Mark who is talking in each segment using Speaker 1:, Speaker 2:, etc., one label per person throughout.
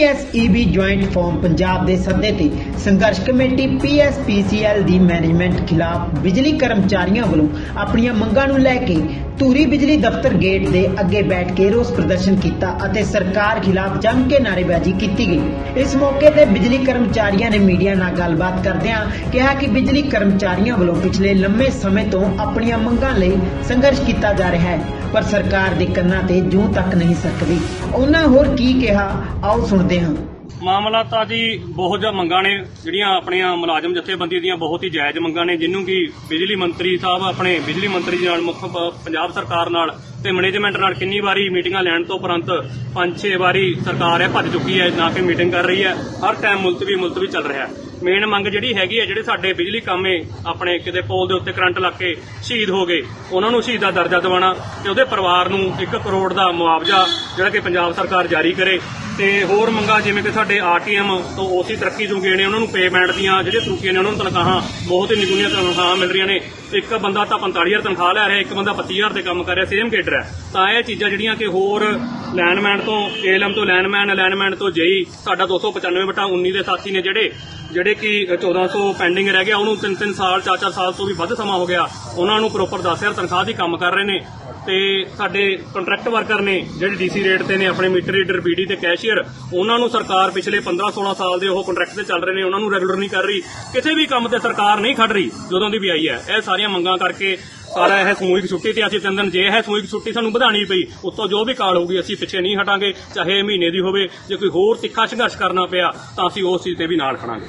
Speaker 1: ਪੀਐਸਈਬੀ joint forum Punjab ਦੇ ਸੱਦੇ ਤੇ ਸੰਘਰਸ਼ ਕਮੇਟੀ ਪੀਐਸਪੀਸੀਐਲ ਦੀ ਮੈਨੇਜਮੈਂਟ ਖਿਲਾਫ ਬਿਜਲੀ ਕਰਮਚਾਰੀਆਂ ਵੱਲੋਂ ਆਪਣੀਆਂ ਮੰਗਾਂ ਨੂੰ ਲੈ ਕੇ ਧੂਰੀ ਬਿਜਲੀ ਦਫ਼ਤਰ ਗੇਟ ਦੇ ਅੱਗੇ ਬੈਠ ਕੇ ਰੋਸ ਪ੍ਰਦਰਸ਼ਨ ਕੀਤਾ ਅਤੇ ਸਰਕਾਰ ਖਿਲਾਫ ਜੰਮ ਕੇ ਨਾਅਰੇਬਾਜ਼ੀ ਕੀਤੀ ਗਈ। ਇਸ ਮੌਕੇ ਤੇ ਬਿਜਲੀ ਕਰਮਚਾਰੀਆਂ ਨੇ ਮੀਡੀਆ ਨਾਲ ਗੱਲਬਾਤ ਕਰਦਿਆਂ ਕਿਹਾ ਕਿ ਬਿਜਲੀ ਕਰਮਚਾਰੀਆਂ ਵੱਲੋਂ ਪਿਛਲੇ ਲੰਮੇ ਸਮੇਂ ਤੋਂ ਆਪਣੀਆਂ ਮੰਗਾਂ ਲਈ ਸੰਘਰਸ਼ ਕੀਤਾ ਜਾ ਰਿਹਾ ਹੈ, ਪਰ ਸਰਕਾਰ ਦੇ ਕੰਨਾਂ ਤੇ ਜੂੰ ਤੱਕ ਨਹੀਂ ਸਕਦੀ ਉਹਨਾਂ ਹੋਰ ਕੀ ਕਿਹਾ? ਆਓ ਸੁਣਦੇ ਹਾਂ।
Speaker 2: ਮਾਮਲਾ ਤਾਂ ਜੀ ਬਹੁਤ ਜਿਹਾ ਮੰਗਾਂ ਨੇ, ਜਿਹੜੀਆਂ ਆਪਣੀਆਂ ਮੁਲਾਜ਼ਮ ਜਥੇਬੰਦੀ ਦੀਆਂ ਬਹੁਤ ਹੀ ਜਾਇਜ਼ ਮੰਗਾਂ ਨੇ ਜਿਹਨੂੰ ਕਿ ਬਿਜਲੀ ਮੰਤਰੀ ਸਾਹਿਬ ਆਪਣੇ ਬਿਜਲੀ ਮੰਤਰੀ ਜੀ ਨਾਲ, ਮੁੱਖ ਪੰਜਾਬ ਸਰਕਾਰ ਨਾਲ ਤੇ ਮੈਨੇਜਮੈਂਟ ਨਾਲ ਕਿੰਨੀ ਵਾਰੀ ਮੀਟਿੰਗਾਂ ਲੈਣ ਤੋਂ ਉਪਰੰਤ ਪੰਜ ਛੇ ਵਾਰੀ ਸਰਕਾਰ ਹੈ ਭੱਜ ਚੁੱਕੀ ਹੈ, ਨਾ ਕਿ ਮੀਟਿੰਗ ਕਰ ਰਹੀ ਹੈ, ਹਰ ਟਾਈਮ ਮੁਲਤਵੀ ਮੁਲਤਵੀ ਚੱਲ ਰਿਹਾ ਹੈ। ਮੇਨ ਮੰਗ ਜਿਹੜੀ ਹੈਗੀ ਹੈ, ਜਿਹੜੇ ਸਾਡੇ ਬਿਜਲੀ ਕਾਮੇ ਆਪਣੇ ਕਿਤੇ ਪੋਲ ਦੇ ਉੱਤੇ ਕਰੰਟ ਲੱਗ ਕੇ ਸ਼ਹੀਦ ਹੋ ਗਏ, ਉਹਨਾਂ ਨੂੰ ਸ਼ਹੀਦ ਦਾ ਦਰਜਾ ਦਿਵਾਉਣਾ ਤੇ ਉਹਦੇ ਪਰਿਵਾਰ ਨੂੰ 1 ਕਰੋੜ ਦਾ ਮੁਆਵਜ਼ਾ ਜਿਹੜਾ ਕਿ ਪੰਜਾਬ ਸਰਕਾਰ ਜਾਰੀ ਕਰੇ ਤੇ ਹੋਰ ਮੰਗਾਂ ਜਿਵੇਂ ਕਿ ਸਾਡੇ ਆਰਟੀਐਮ ਤੋਂ ਓਸੀ ਤਰੱਕੀ ਜੋ ਗਏ ਨੇ, ਉਹਨਾਂ ਨੂੰ ਪੇਮੈਂਟ ਦੀਆਂ ਜਿਹੜੇ ਤਰੁਕੀਆਂ ਨੇ, ਉਹਨਾਂ ਨੂੰ ਤਨਖਾਹਾਂ ਬਹੁਤ ਹੀ ਨਿਗੁਣੀਆਂ ਤਨਖਾਹਾਂ ਮਿਲ ਰਹੀਆਂ ਨੇ। ਇੱਕ ਬੰਦਾ ਤਾਂ 45000 ਤਨਖਾਹ ਲੈ ਰਿਹਾ, ਇੱਕ ਬੰਦਾ 25000 ਦੇ ਕੰਮ ਕਰ ਰਿਹਾ ਸੇਮ ਕੇਡਰ ਹੈ। ਤਾਂ ਇਹ ਚੀਜ਼ਾਂ ਜਿਹੜੀਆਂ ਕਿ ਹੋਰ ਲੈਂਡਮੈਨ ਤੋਂ ਏਐਲਐਮ ਤੋਂ ਲੈਂਡਮੈਨ ਲੈਂਡਮੈਨ ਤੋਂ ਜੇਈ, ਸਾਡਾ 295 ਬਟਾ 19 ਦੇ ਸਾਥੀ ਨੇ ਜਿਹੜੇ ਜਿਹੜੇ ਕਿ 1400 ਪੈਂਡਿੰਗ ਰਹਿ ਗਿਆ, ਉਹਨੂੰ 3-3 ਸਾਲ 4-4 ਸਾਲ ਤੋਂ ਵੀ ਵੱਧ ਸਮਾਂ ਹੋ ਗਿਆ। ਉਹਨਾਂ ਨੂੰ ਪ੍ਰੋਪਰ 10000 ਤਨਖਾਹ ਦੀ ਕੰਮ ਕਰ ਰਹੇ ਨੇ। ਤੇ ਸਾਡੇ ਕੰਟਰੈਕਟ ਵਰਕਰ ਨੇ, ਜਿਹੜੇ ਡੀਸੀ ਰੇਟ ਤੇ ਨੇ, ਆਪਣੇ ਮੀਟਰ ਰੀਡਰ ਬੀਡੀ ਤੇ ਕੈਸ਼ੀਅਰ ਉਹਨਾਂ ਨੂੰ ਸਰਕਾਰ ਪਿਛਲੇ 15-16 ਸਾਲ ਦੇ ਉਹ ਕੰਟਰੈਕਟ ਤੇ ਚੱਲ ਰਹੇ ਨੇ, ਉਹਨਾਂ ਨੂੰ ਰੈਗੂਲਰ ਨਹੀਂ ਕਰ ਰਹੀ। ਕਿਸੇ ਵੀ ਕੰਮ ਤੇ ਸਰਕਾਰ ਨਹੀਂ ਖੜ ਰਹੀ, ਜਦੋਂ ਦੀ ਵੀ ਆਈ ਹੈ। ਇਹ ਸਾਰੀਆਂ ਮੰਗਾਂ ਕਰਕੇ ਸਾਰਾ ਇਹ ਸਮੂਹਿਕ ਛੁੱਟੀ ਤੇ ਅਸੀਂ ਚੰਦਨ, ਜੇ ਇਹ ਸਮੂਹਿਕ ਛੁੱਟੀ ਸਾਨੂੰ ਵਧਾਣੀ ਪਈ, ਉੱਤੋਂ ਜੋ ਵੀ ਕਾਲ ਹੋਊਗੀ ਅਸੀਂ ਪਿੱਛੇ ਨਹੀਂ ਹਟਾਂਗੇ, ਚਾਹੇ ਇਹ ਮਹੀਨੇ ਦੀ ਹੋਵੇ, ਜੇ ਕੋਈ ਹੋਰ ਤਿੱਖਾ ਸੰਘਰਸ਼ ਕਰਨਾ ਪਿਆ, ਤਾਂ ਅਸੀਂ ਉਸ ਚੀਜ਼ ਤੇ ਵੀ ਨਾਲ ਖੜਾਂਗੇ।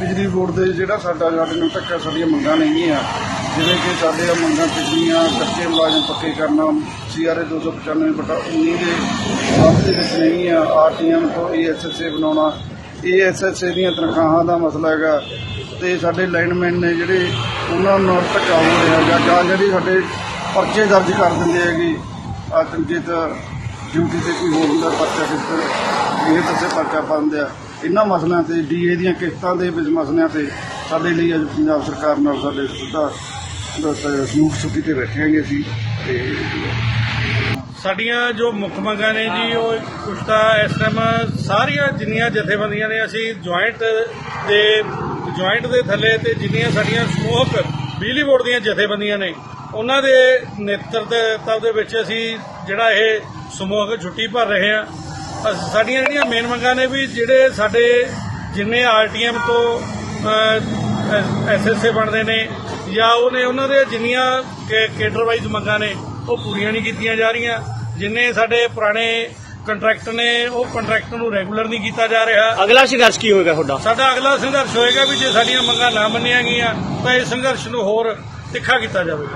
Speaker 3: ਬਿਜਲੀ ਬੋਰਡ ਦੇ ਜਿਹੜਾ ਸਾਡਾ ਸਾਡੇ ਨੂੰ ਤੱਕ ਸਾਡੀਆਂ ਮੰਗਾਂ ਨਹੀਂ ਆ, ਜਿਵੇਂ ਕਿ ਸਾਡੇ ਆ ਮੰਗਾਂ ਪਿਛਲੀਆਂ ਕੱਚੇ ਮੁਲਾਜ਼ਮ ਪੱਕੇ ਕਰਨਾ ਸੀਆਰਏ 295 ਬਟਾ 19 ਦੇ ਸੰਬੰਧ ਦੇ ਵਿੱਚ ਨਹੀਂ ਆ, ਆਰਟੀਐਮ ਤੋਂ ਏਐਸਐਸਏ ਬਣਾਉਣਾ ਏਐਸਐਸਏ ਦੀਆਂ ਤਨਖਾਹਾਂ ਦਾ ਮਸਲਾ ਹੈਗਾ ਤੇ ਸਾਡੇ ਲਾਈਨਮੈਨ ਨੇ ਜਿਹੜੇ ਉਹਨਾਂ ਨਾਲ ਧੱਕਾ ਹੋ ਰਿਹਾ ਹੈਗਾ ਜਾਂ ਜਿਹੜੀ ਸਾਡੇ ਪਰਚੇ ਦਰਜ ਕਰ ਦਿੰਦੇ ਹੈਗੇ ਆਤਮਜੀਤ ਡਿਊਟੀ ਤੇ ਕੋਈ ਹੋਰ ਹੁੰਦਾ ਪਰਚਾ ਕਿਸ ਇਹ ਦੱਸੇ ਪਰਚਾ ਪਾਉਂਦੇ ਆ। ਇਹਨਾਂ ਮਸਲਿਆਂ ਤੇ, ਡੀਏ ਦੀਆਂ ਕਿਸ਼ਤਾਂ ਦੇ ਵਿੱਚ ਮਸਲਿਆਂ ਤੇ ਸਾਡੇ ਲਈ ਅੱਜ ਪੰਜਾਬ ਸਰਕਾਰ ਨਾਲ ਸਾਡੇ ਸਿੱਧਾ ਸਮੂਹ ਛੁੱਟੀ ਤੇ ਬੈਠਾਂਗੇ ਅਸੀਂ ਤੇ
Speaker 4: ਸਾਡੀਆਂ ਜੋ ਮੁੱਖ ਮੰਗਾਂ ਨੇ ਜੀ, ਉਹ ਕੁਛ ਤਾਂ ਇਸ ਟਾਈਮ ਸਾਰੀਆਂ ਜਿੰਨੀਆਂ ਜਥੇਬੰਦੀਆਂ ਨੇ, ਅਸੀਂ ਜੁਆਇੰਟ ਦੇ ਜੁਆਇੰਟ ਦੇ ਥੱਲੇ ਤੇ ਜਿੰਨੀਆਂ ਸਾਡੀਆਂ ਸਮੂਹਕ ਬਿਜਲੀ ਬੋਰਡ ਦੀਆਂ ਜਥੇਬੰਦੀਆਂ ਨੇ, ਉਹਨਾਂ ਦੇ ਨੇਤਰਤਵ ਦੇ ਵਿੱਚ ਅਸੀਂ ਜਿਹੜਾ ਇਹ ਸਮੂਹਕ ਛੁੱਟੀ ਭਰ ਰਹੇ ਹਾਂ। ਅਸ- ਸਾਡੀਆਂ ਜਿਹੜੀਆਂ ਮੇਨ ਮੰਗਾਂ ਨੇ ਵੀ ਜਿਹੜੇ ਸਾਡੇ ਜਿੰਨੇ ਆਰਟੀਐਮ ਤੋਂ ਐਸਐਸਏ ਬਣਦੇ ਨੇ ਜਾਂ ਉਹਨੇ ਉਹਨਾਂ ਦੇ ਜਿੰਨੀਆਂ ਕੇਡਰ ਵਾਈਜ਼ ਮੰਗਾਂ ਨੇ, ਉਹ ਪੂਰੀਆਂ ਨਹੀਂ ਕੀਤੀਆਂ ਜਾ ਰਹੀਆਂ। ਜਿੰਨੇ ਸਾਡੇ ਪੁਰਾਣੇ ਕੰਟਰੈਕਟ ਨੇ ਉਹ ਕੰਟਰੈਕਟ ਨੂੰ ਰੈਗੂਲਰ ਨਹੀਂ ਕੀਤਾ ਜਾ ਰਿਹਾ।
Speaker 2: ਅਗਲਾ ਸੰਘਰਸ਼ ਕੀ ਹੋਏਗਾ ਤੁਹਾਡਾ?
Speaker 4: ਸਾਡਾ ਅਗਲਾ ਸੰਘਰਸ਼ ਹੋਏਗਾ ਵੀ ਜੇ ਸਾਡੀਆਂ ਮੰਗਾਂ ਨਾ ਮੰਨੀਆਂ ਗਈਆਂ ਤਾਂ ਇਸ ਸੰਘਰਸ਼ ਨੂੰ ਹੋਰ ਤਿੱਖਾ ਕੀਤਾ ਜਾਵੇਗਾ।